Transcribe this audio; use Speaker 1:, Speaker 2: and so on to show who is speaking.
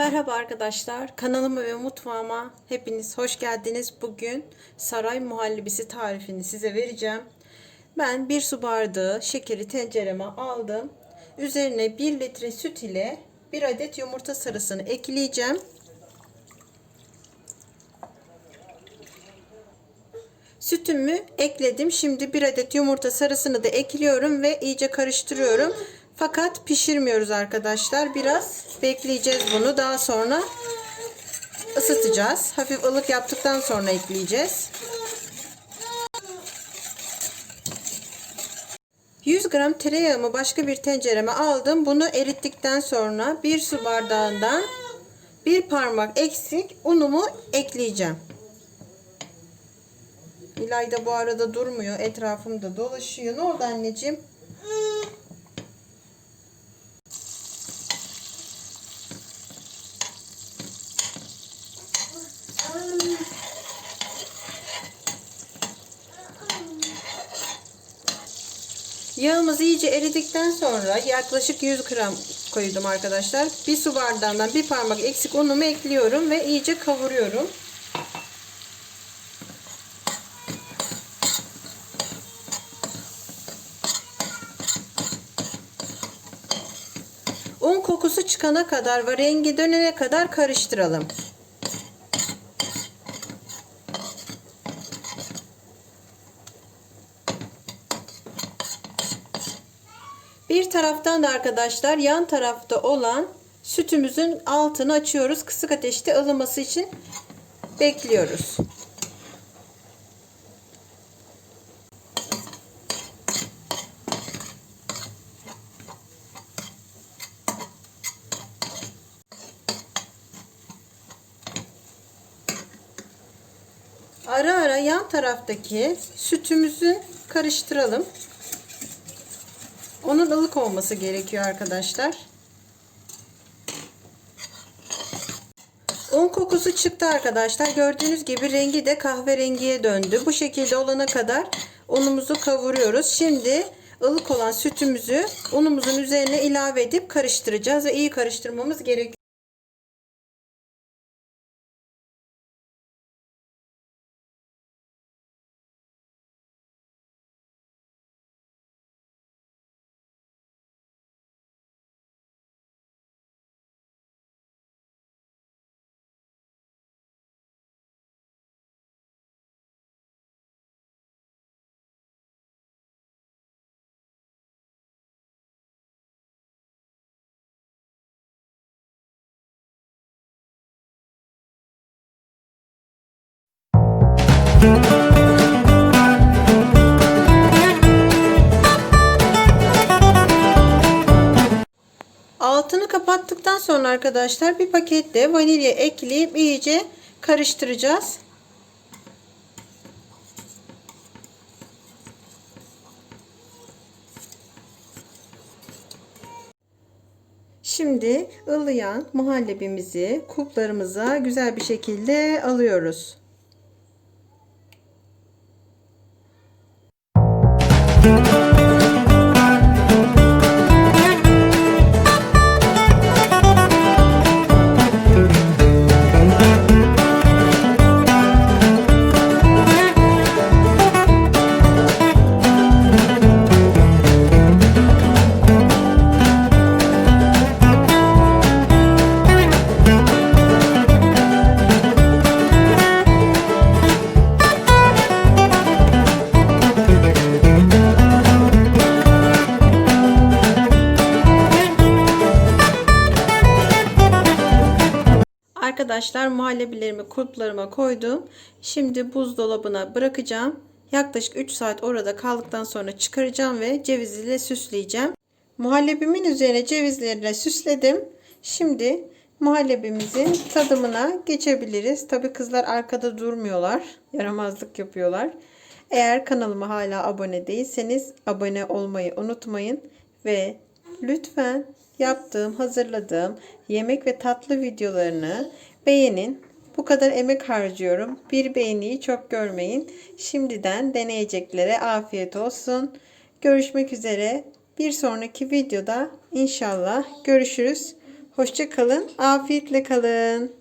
Speaker 1: Merhaba arkadaşlar. Kanalıma ve mutfağıma hepiniz hoş geldiniz. Bugün saray muhallebisi tarifini size vereceğim. Ben bir su bardağı şekeri tencereme aldım. Üzerine 1 litre süt ile 1 adet yumurta sarısını ekleyeceğim. Sütümü ekledim. Şimdi 1 adet yumurta sarısını da ekliyorum ve iyice karıştırıyorum. Fakat pişirmiyoruz arkadaşlar. Biraz bekleyeceğiz bunu. Daha sonra ısıtacağız. Hafif ılık yaptıktan sonra ekleyeceğiz. 100 gram tereyağımı başka bir tencereme aldım. Bunu erittikten sonra bir su bardağından bir parmak eksik unumu ekleyeceğim. İlayda bu arada durmuyor. Etrafımda dolaşıyor. Ne oldu anneciğim? Yağımız iyice eridikten sonra yaklaşık 100 gram koydum arkadaşlar. Bir su bardağından bir parmak eksik unumu ekliyorum ve iyice kavuruyorum. Un kokusu çıkana kadar ve rengi dönene kadar karıştıralım. Bir taraftan da arkadaşlar yan tarafta olan sütümüzün altını açıyoruz. Kısık ateşte ılıması için bekliyoruz. Ara ara yan taraftaki sütümüzü karıştıralım. Onun ılık olması gerekiyor arkadaşlar. Un kokusu çıktı arkadaşlar. Gördüğünüz gibi rengi de kahverengiye döndü. Bu şekilde olana kadar unumuzu kavuruyoruz. Şimdi ılık olan sütümüzü unumuzun üzerine ilave edip karıştıracağız ve iyi karıştırmamız gerekiyor. Altını kapattıktan sonra arkadaşlar bir pakette vanilya ekleyip iyice karıştıracağız. Şimdi ılıyan muhallebimizi kuplarımıza güzel bir şekilde alıyoruz. Thank you. Arkadaşlar muhallebilerimi kulplarıma koydum. Şimdi buzdolabına bırakacağım. Yaklaşık 3 saat orada kaldıktan sonra çıkaracağım ve cevizle süsleyeceğim. Muhallebimin üzerine cevizlerle süsledim. Şimdi muhallebimizin tadımına geçebiliriz. Tabi kızlar arkada durmuyorlar. Yaramazlık yapıyorlar. Eğer kanalıma hala abone değilseniz abone olmayı unutmayın. Ve lütfen yaptığım, hazırladığım yemek ve tatlı videolarını beğenin. Bu kadar emek harcıyorum. Bir beğeniyi çok görmeyin. Şimdiden deneyeceklere afiyet olsun. Görüşmek üzere. Bir sonraki videoda inşallah görüşürüz. Hoşça kalın. Afiyetle kalın.